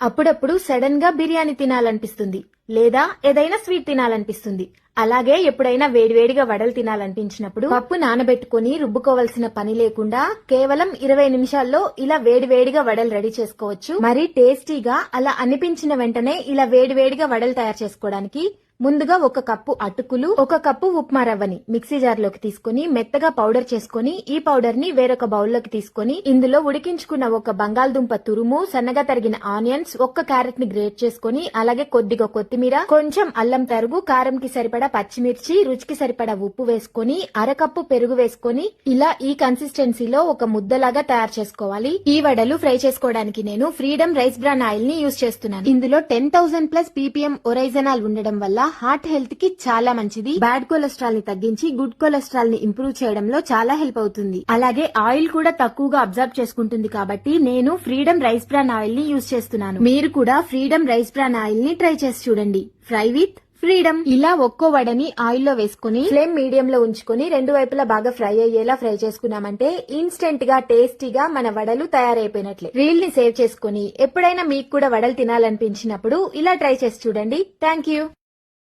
అప్పుడప్పుడు సడన్గా బిర్యానీ తినాలనిపిస్తుంది లేదా ఏదైనా స్వీట్ తినాలనిపిస్తుంది. అలాగే ఎప్పుడైనా వేడివేడిగా వడలు తినాలనిపించినప్పుడు పప్పు నానబెట్టుకుని రుబ్బుకోవాల్సిన పని లేకుండా కేవలం ఇరవై నిమిషాల్లో ఇలా వేడివేడిగా వడలు రెడీ చేసుకోవచ్చు. మరి టేస్టీగా అలా అనిపించిన వెంటనే ఇలా వేడివేడిగా వడలు తయారు చేసుకోవడానికి ముందుగా ఒక కప్పు అటుకులు ఒక కప్పు ఉప్మా రవ్వని మిక్సీ జార్లోకి తీసుకుని మెత్తగా పౌడర్ చేసుకుని ఈ పౌడర్ని వేరొక బౌల్లోకి తీసుకుని ఇందులో ఉడికించుకున్న ఒక బంగాళదుంప తురుము సన్నగా తరిగిన ఆనియన్స్ ఒక్క క్యారెట్ని గ్రేట్ చేసుకుని అలాగే కొద్దిగా కొత్తిమీర కొంచెం అల్లం తరుగు కారం కి సరిపడా పచ్చిమిర్చి రుచికి సరిపడా ఉప్పు వేసుకొని అరకప్పు పెరుగు వేసుకొని ఇలా ఈ కన్సిస్టెన్సీలో ఒక ముద్దలాగా తయారు చేసుకోవాలి. ఈ వడలు ఫ్రై చేసుకోవడానికి నేను ఫ్రీడమ్ రైస్ బ్రాన్ ఆయిల్ని యూజ్ చేస్తున్నాను. ఇందులో ten thousand plus PPM oryzanol ఉండడం వల్ల హార్ట్ హెల్త్కి చాలా మంచిది. బ్యాడ్ కొలెస్ట్రాల్ని తగ్గించి గుడ్ కొలెస్ట్రాల్ని ఇంప్రూవ్ చేయడంలో చాలా హెల్ప్ అవుతుంది. అలాగే ఆయిల్ కూడా తక్కువగా అబ్జర్వ్ చేసుకుంటుంది కాబట్టి నేను ఫ్రీడమ్ రైస్ బ్రాన్ ఆయిల్ని యూజ్ చేస్తున్నాను. మీరు కూడా ఫ్రీడమ్ రైస్ బ్రాన్ ఆయిల్ని ట్రై చేసి చూడండి. Fry with Freedom. ఇలా ఒక్కో వడని ఆయిల్లో వేసుకుని ఫ్లేమ్ మీడియం లో ఉంచుకొని రెండు వైపులా బాగా ఫ్రై అయ్యేలా ఫ్రై చేసుకున్నామంటే ఇన్స్టెంట్గా టేస్టీగా మన వడలు తయారైపోయినట్లే. రీల్ని సేవ్ చేసుకుని ఎప్పుడైనా మీకు కూడా వడలు తినాలనిపించినప్పుడు ఇలా ట్రై చేసి చూడండి. Thank you